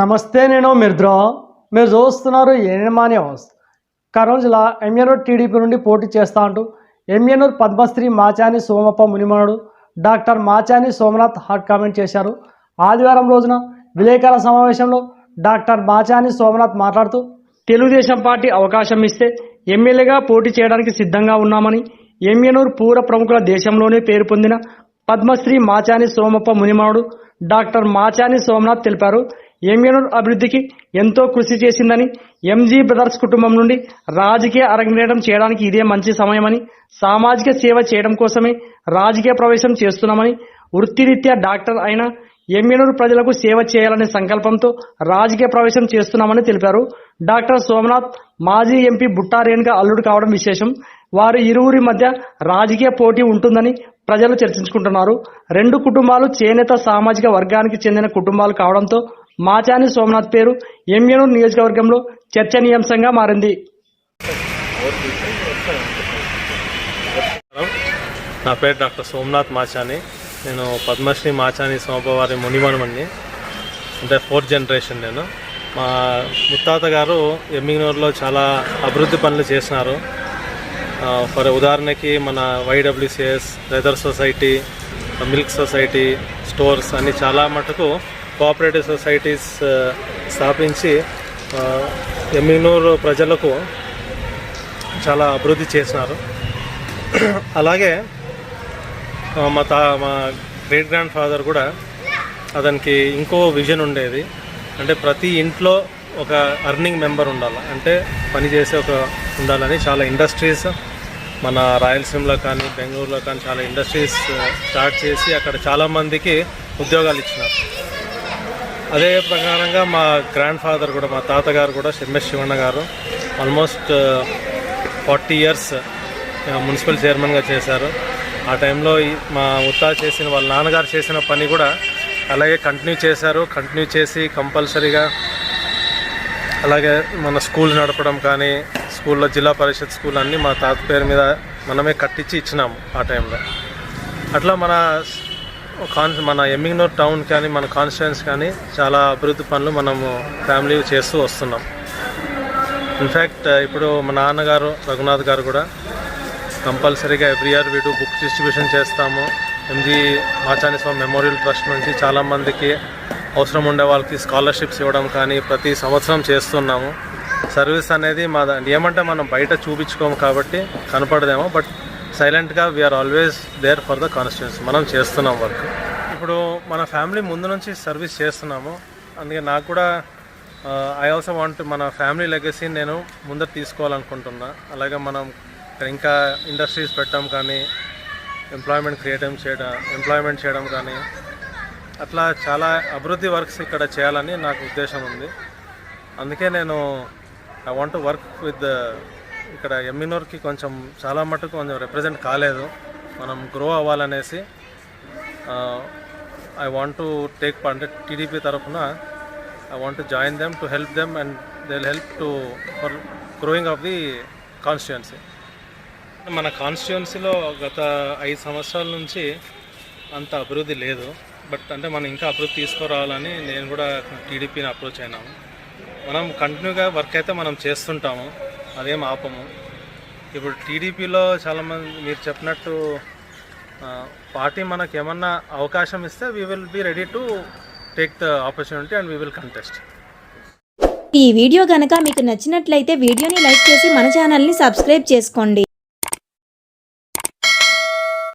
నమస్తే నేను మిర్ద్రా. మీరు చూస్తున్నారు ఎనిమాని హౌస్ కర్నూలు జిల్లా ఎంఎనూరు టీడీపీ నుండి పోటీ చేస్తా అంటూ Emmiganur Padmashri Machani Somappa Munimanudu doctor Machani Somnath hot comment చేశారు. ఆదివారం రోజున విలేకరుల సమావేశంలో డాక్టర్ మాచాని సోమనాథ్ మాట్లాడుతూ తెలుగుదేశం పార్టీ అవకాశం ఇస్తే ఎమ్మెల్యేగా పోటీ చేయడానికి సిద్ధంగా ఉన్నామని ఎంఎన్ఓర్ పూర ప్రముఖుల దేశంలోనే పేరు పొందిన పద్మశ్రీ మాచాని సోమప్ప మునిమనుడు డాక్టర్ మాచాని సోమనాథ్ తెలిపారు. ఎంఎనూరు అభివృద్ధికి ఎంతో కృషి చేసిందని ఎంజీ బ్రదర్స్ కుటుంబం నుండి రాజకీయ అరంగేటం చేయడానికి ఇదే మంచి సమయమని సామాజిక సేవ చేయడం కోసమే రాజకీయ ప్రవేశం చేస్తున్నామని వృత్తిరీత్యా డాక్టర్ అయిన ఎమ్మెనూరు ప్రజలకు సేవ చేయాలనే సంకల్పంతో రాజకీయ ప్రవేశం చేస్తున్నామని తెలిపారు. డాక్టర్ సోమనాథ్ మాజీ ఎంపీ బుట్టా అల్లుడు కావడం విశేషం. వారి ఇరువురి మధ్య రాజకీయ పోటీ ఉంటుందని ప్రజలు చర్చించుకుంటున్నారు. రెండు కుటుంబాలు చేనేత సామాజిక వర్గానికి చెందిన కుటుంబాలు కావడంతో మాచాని సోమనాథ్ పేరు. ఎంఎనూరు నియోజకవర్గంలో చర్చనీయాంశంగా మారింది. నా పేరు డాక్టర్ సోమనాథ్ మాచాని. నేను పద్మశ్రీ మాచాని సోమవారి మునిమనుమని అంటే ఫోర్త్ జనరేషన్ నేను. మా ముత్తాత గారు ఎమ్మిగనూరులో చాలా అభివృద్ధి పనులు చేసినారు. ఫర్ ఉదాహరణకి మన YWCS leather society milk society stores అన్ని చాలా మటుకు కోఆపరేటివ్ సొసైటీస్ స్థాపించి ఎమ్మినూరు ప్రజలకు చాలా అభివృద్ధి చేసినారు. అలాగే మా తా మా గ్రేట్ గ్రాండ్ ఫాదర్ కూడా అతనికి ఇంకో విజన్ ఉండేది. అంటే ప్రతి ఇంట్లో ఒక అర్నింగ్ మెంబర్ ఉండాలి. అంటే పని చేసే ఒక ఉండాలని చాలా ఇండస్ట్రీస్ మన రాయలసీమలో కానీ బెంగళూరులో కానీ చాలా ఇండస్ట్రీస్ స్టార్ట్ చేసి అక్కడ చాలామందికి ఉద్యోగాలు ఇచ్చినారు. అదే ప్రకారంగా మా గ్రాండ్ ఫాదర్ కూడా మా తాతగారు కూడా ఎంఎస్ శివಣ್ణ గారు ఆల్మోస్ట్ ఫార్టీ ఇయర్స్ మున్సిపల్ చైర్మన్గా చేశారు. ఆ టైంలో మా ఉత్తా చేసిన వాళ్ళ నాన్నగారు చేసిన పని కూడా అలాగే కంటిన్యూ చేశారు. కంటిన్యూ చేసి కంపల్సరీగా అలాగే మన స్కూల్ నడపడం కానీ స్కూల్లో జిల్లా పరిషత్ స్కూల్ అన్నీ మా తాత పేరు మీద మనమే కట్టించి ఇచ్చినాము ఆ టైంలో. అట్లా మన కాన్ మన ఎమ్మింగ్నూర్ టౌన్ కానీ మన కాన్స్టిట్యున్స్ కానీ చాలా అభివృద్ధి పనులు మనము ఫ్యామిలీ చేస్తూ వస్తున్నాం. ఇన్ఫ్యాక్ట్ ఇప్పుడు మా నాన్నగారు రఘునాథ్ గారు కూడా కంపల్సరీగా ఎవ్రీ ఇయర్ వీడు బుక్ డిస్ట్రిబ్యూషన్ చేస్తాము. MG Machani Swamy memorial trust నుంచి చాలామందికి అవసరం ఉండే వాళ్ళకి స్కాలర్షిప్స్ ఇవ్వడం కానీ ప్రతి సంవత్సరం చేస్తున్నాము. సర్వీస్ అనేది మా ఏమంటే మనం బయట చూపించుకోము కాబట్టి కనపడదేమో బట్ సైలెంట్గా we are always there for the constituents మనం చేస్తున్నాం వర్క్ ఇప్పుడు మన ఫ్యామిలీ ముందు నుంచి సర్వీస్ చేస్తున్నాము. అందుకే నాకు కూడా ఐ ఆల్సో వాంట్ మన ఫ్యామిలీ లెగసీ నేను ముందర తీసుకోవాలనుకుంటున్నా. అలాగే మనం ఇంకా ఇండస్ట్రీస్ పెట్టడం కానీ ఎంప్లాయ్మెంట్ క్రియేట్ చేయడం ఎంప్లాయ్మెంట్ చేయడం కానీ అట్లా చాలా అభివృద్ధి వర్క్స్ ఇక్కడ చేయాలని నాకు ఉద్దేశం ఉంది. అందుకే నేను I want to work with ఇక్కడ ఎమ్మినూర్కి కొంచెం చాలా మటుకు కొంచెం రిప్రజెంట్ కాలేదు. మనం గ్రో అవ్వాలనేసి ఐ వాంట్ టు టేక్ అంటే టీడీపీ తరఫున I want to join them to help them and they will help to for growing of the constituency మన కాన్స్టిట్యున్సీలో గత ఐదు సంవత్సరాల నుంచి అంత అభివృద్ధి లేదు. బట్ అంటే మనం ఇంకా అభివృద్ధి తీసుకురావాలని నేను కూడా టీడీపీని అప్రోచ్ అయినాము. మనం కంటిన్యూగా వర్క్ అయితే మనం చేస్తుంటాము. అదేం ఆపము. ఇప్పుడు టీడీపీలో చాలామంది మీరు చెప్పినట్టు పార్టీ మనకు ఏమన్నా అవకాశం ఇస్తే we will be ready to take the opportunity and we will contest ఈ వీడియో కనుక మీకు నచ్చినట్లయితే వీడియోని లైక్ చేసి మన ఛానల్ని సబ్స్క్రైబ్ చేసుకోండి.